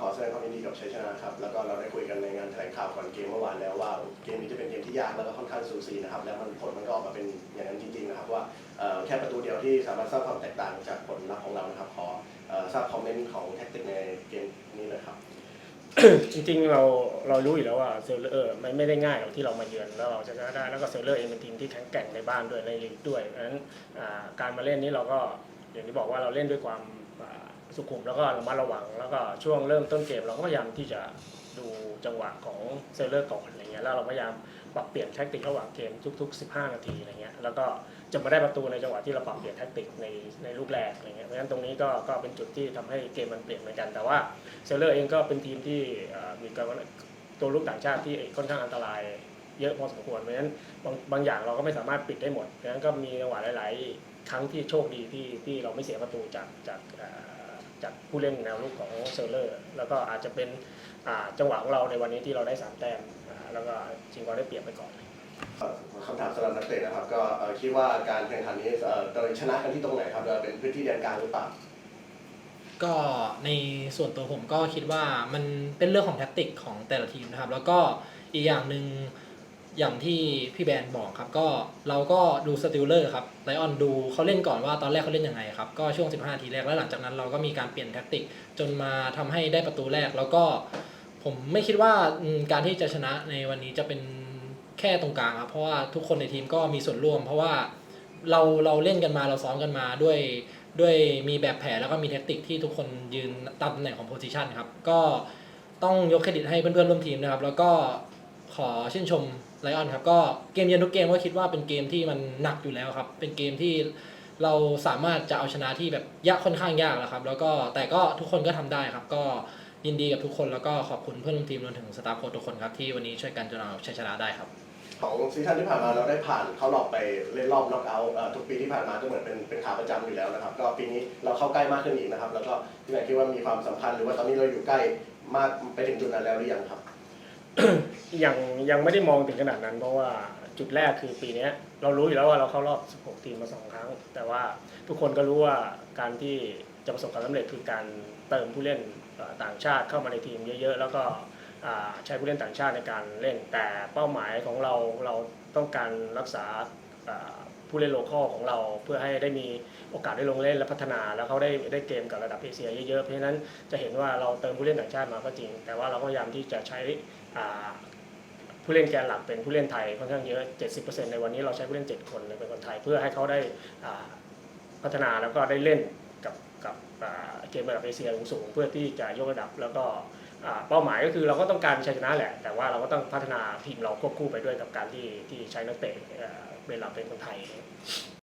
ขอแสดงความยินดีกับชัยชนะครับ แล้วก็เราได้คุยกันในงานแถลงข่าวก่อนเกมเมื่อวานแล้วว่าเกมนี้จะเป็นเกมที่ยากแล้วก็ค่อนข้างสูสีนะครับ แล้วมันผลมันก็ออกมาเป็นอย่างนั้นจริงๆนะครับว่าแค่ประตูเดียวที่สามารถสร้างความแตกต่างจากผลลัพธ์ของเรานะครับขอทราบคอมเมนต์ของแท็กติกในเกมนี้เลยครับจริงๆเราเรารู้อยู่แล้วว่าเซลเลอร์มันไม่ได้ง่ายหรอกที่เรามาเยือนแล้วเราจะชนะได้แล้วก็เซลเลอร์เองเป็นทีมที่แข็งแกร่งในบ้านด้วยในลีกด้วยเพราะฉะนั้นการมาเล่นนี้เราก็ อย่างที่บอกว่าเราเล่นด้วยความสุขุมแล้วก็ระมัดระวัง แล้วก็ช่วงเริ่มต้นเกมเราก็พยายามที่จะดูจังหวะของเซเลอร์ก่อนอะไรเงี้ยแล้วเราพยายามปรับเปลี่ยนแท็กติกระหว่างเกมทุก ๆ 15 นาทีอะไรเงี้ยแล้วก็จะมาได้ประตูในจังหวะที่เราปรับเปลี่ยนแท็กติกในในลูกแรกอะไรเงี้ยเพราะฉะนั้นตรงนี้ก็ก็เป็นจุดที่ทำให้เกมมันเปลี่ยนเหมือนกัน แต่ว่าเซเลอร์เองก็เป็นทีมที่มีการตัวลูกต่างชาติที่ค่อนข้างอันตราย เยอะพอสมควรเพราะฉะนั้นบางบางอย่างเราก็ไม่สามารถปิดได้หมดเพราะฉะนั้นก็มีจังหวะหลาย ๆ ครั้งที่โชคดีที่ที่เราไม่เสียประตูจากจากเอ่อจากผู้เล่นแนวรุกของเซลเลอร์ แล้วก็อาจจะเป็นอ่าจังหวะของเราในวันนี้ที่เราได้สามแต้มอ่าแล้วก็ชิงบอลได้เปรียบไปก่อนเอ่อคำถามสำหรับนักเตะนะครับ ก็เอ่อคิดว่าการแข่งขันนี้เอ่อโดยชนะกันที่ตรงไหนครับเอ่อเป็นพื้นที่แดนกลางหรือเปล่าก็ในส่วนตัวผมก็คิดว่ามันเป็นเรื่องของแท็กติกของแต่ละทีมนะครับ แล้วก็อีกอย่างหนึ่ง อย่างที่พี่แบนบอกครับ ก็เราก็ดูสติลเลอร์ครับไลออนดูเขาเล่นก่อนว่าตอนแรกเขาเล่นยังไงครับก็ช่วง 15นาทีแรกแล้วหลังจากนั้นเราก็มีการเปลี่ยนแท็กติก จนมาทำให้ได้ประตูแรก แล้วก็ผมไม่คิดว่าการที่จะชนะในวันนี้จะเป็นแค่ตรงกลางครับเพราะว่าทุกคนในทีมก็มีส่วนร่วม เพราะว่าเราเราเล่นกันมาเราซ้อมกันมาด้วยด้วยมีแบบแผนแล้วก็มีแทคติกที่ทุกคนยืนตามตำแหน่งของโพซิชันครับก็ต้องยกเครดิตให้เพื่อนๆร่วมทีมนะครับ แล้วก็ ขอชื่นชมไลออนครับ ก็เกมเยือนทุกเกมก็คิดว่าเป็นเกมที่มันหนักอยู่แล้วครับ เป็นเกมที่เราสามารถจะเอาชนะที่แบบยากค่อนข้างยากแล้วครับ แล้วก็แต่ก็ทุกคนก็ทำได้ครับ ก็ยินดีกับทุกคนแล้วก็ขอบคุณเพื่อนร่วมทีมรวมถึงสตาฟโค้ชทุกคนครับที่วันนี้ช่วยกันจนเราชัยชนะได้ครับของซีซั่นที่ผ่านมาเราได้ผ่านเข้ารอบไปเล่นรอบน็อกเอาท์ทุกปีที่ผ่านมาก็เหมือนเป็นเป็นขาประจำอยู่แล้วนะครับ ก็ปีนี้เราเข้าใกล้มากขึ้นอีกนะครับ แล้วก็พี่แบงค์คิดว่ามีความสำคัญหรือว่าตอนนี้เราอยู่ใกล้มากไปถึงจุดนั้นแล้วหรือยังครับ ยังยังไม่ได้มองถึงขนาดนั้น เพราะว่าจุดแรกคือปีนี้เรารู้อยู่แล้วว่าเราเข้ารอบ 16 ทีมมาสองครั้ง แต่ว่าทุกคนก็รู้ว่าการที่จะประสบความสำเร็จคือการเติมผู้เล่นต่างชาติเข้ามาในทีมเยอะๆ แล้วก็ใช้ผู้เล่นต่างชาติในการเล่น แต่เป้าหมายของเราเราต้องการรักษา ผู้เล่นโลคอลของเรา เพื่อให้ได้มีโอกาสได้ลงเล่นและพัฒนา แล้วเขาได้ได้เกมกับระดับเอเชียเยอะๆ เพราะฉะนั้นจะเห็นว่าเราเติมผู้เล่นต่างชาติมาก็จริง แต่ว่าเราก็พยายามที่จะใช้ผู้เล่นแกนหลักเป็นผู้เล่นไทยค่อนข้างเยอะ 70%ในวันนี้เราใช้ผู้เล่น 7 คนเป็นคนไทยเพื่อให้เขาได้พัฒนาแล้วก็ได้เล่นกับกับเกมระดับเอเชียสูงๆเพื่อที่จะยกระดับแล้วก็ เป้าหมายก็คือเราก็ต้องการชัยชนะแหละ แต่ว่าเราก็ต้องพัฒนาทีมเราควบคู่ไปด้วยกับการที่ที่ใช้นักเตะเอ่อเป็นเราเป็นคนไทย